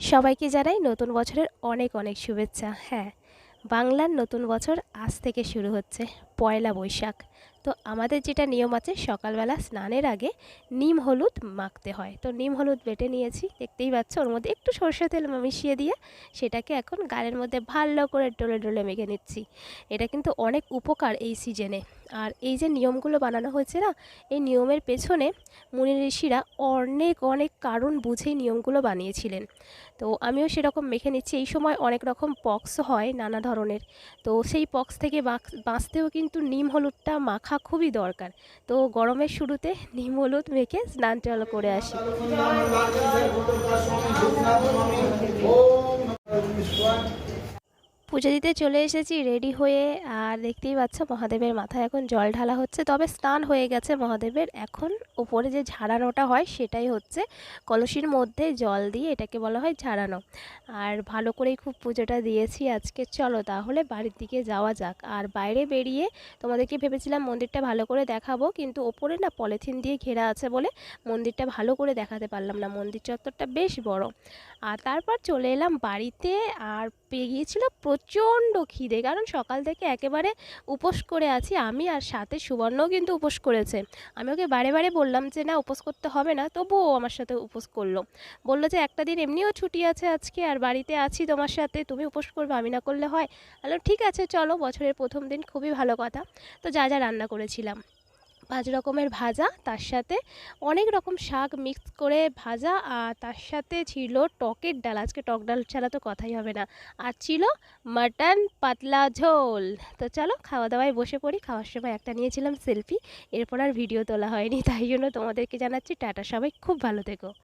সবাইকে জানাই নতুন বছরের অনেক অনেক শুভেচ্ছা। হ্যাঁ বাংলার নতুন বছর আজ থেকে শুরু হচ্ছে, পয়লা বৈশাখ। তো আমাদের যেটা নিয়ম আছে, সকালবেলা স্নানের আগে নিম হলুদ মাখতে হয়। তো নিম হলুদ বেটে নিয়েছি, দেখতেই পাচ্ছ ওর মধ্যে একটু সর্ষে তেল মিশিয়ে দিয়ে সেটাকে এখন গালের মধ্যে ভালো করে ডলে ডলে মেখে নিচ্ছি। এটা কিন্তু অনেক উপকার এই সিজনে। আর এই যে নিয়মগুলো বানানো হয়েছে না, এই নিয়মের পেছনে মুনি ঋষিরা অনেক অনেক কারণ বুঝেই নিয়মগুলো বানিয়েছিলেন। তো আমিও সেরকম মেখে নিচ্ছি। এই সময় অনেক রকম পক্স হয় নানা ধরনের। তো সেই পক্স থেকে বাঁচ- বাঁচতেও কিন্তু নিম হলুদটা মাখা খুবই দরকার। তো গরমের শুরুতে নিম হলুদ মেখে স্নান টান করে আসি। পুজো দিতে চলে এসেছি রেডি হয়ে, আর দেখতেই পাচ্ছ মহাদেবের মাথায় এখন জল ঢালা হচ্ছে। তবে স্নান হয়ে গেছে মহাদেবের। এখন ওপরে যে ঝাড়ানোটা হয় সেটাই হচ্ছে কলসির মধ্যে জল দিয়ে এটাকে বলা হয় ঝাড়ানো। আর ভালো করেই খুব পুজোটা দিয়েছি আজকে। চলো তাহলে বাড়ির দিকে যাওয়া যাক। আর বাইরে বেরিয়ে তোমাদেরকে ভেবেছিলাম মন্দিরটা ভালো করে দেখাবো, কিন্তু ওপরে না পলিথিন দিয়ে ঘেরা আছে বলে মন্দিরটা ভালো করে দেখাতে পারলাম না। মন্দির চত্বরটা বেশ বড়। আর তারপর চলে এলাম বাড়িতে, আর পেয়ে গিয়েছিল প্রচণ্ড খিদে। কারণ সকাল থেকে একেবারে উপোস করে আছি আমি আর সাথে সুবর্ণও কিন্তু উপোস করেছে। আমি ওকে বারে বারে বললাম যে, না, উপোস করতে হবে না। তবুও আমার সাথে উপোস করল। বলল যে, একটা দিন এমনিও ছুটি আছে আজকে আর বাড়িতে আছি তোমার সাথে, তুমি উপোস করবে, আমি না করলে হয়? বললাম, ঠিক আছে, চলো, বছরের প্রথম দিন, খুবই ভালো কথা। তো যা যা রান্না করেছিলাম। পাঁচ রকমের ভাজা, তার সাথে অনেক রকম শাক মিক্স করে ভাজা, আর তার সাথে ছিল টকের ডাল। আজকে টক ডাল ছাড়া তো কথাই হবে না। আর ছিল মাটন পাতলা ঝোল। তো চলো খাওয়া দাওয়ায় বসে পড়ি। খাওয়ার সময় একটা নিয়েছিলাম সেলফি এরপর আর ভিডিও তোলা হয়নি। তাই জন্য তোমাদেরকে জানাচ্ছি টাটা। সবাই খুব ভালো থেকো।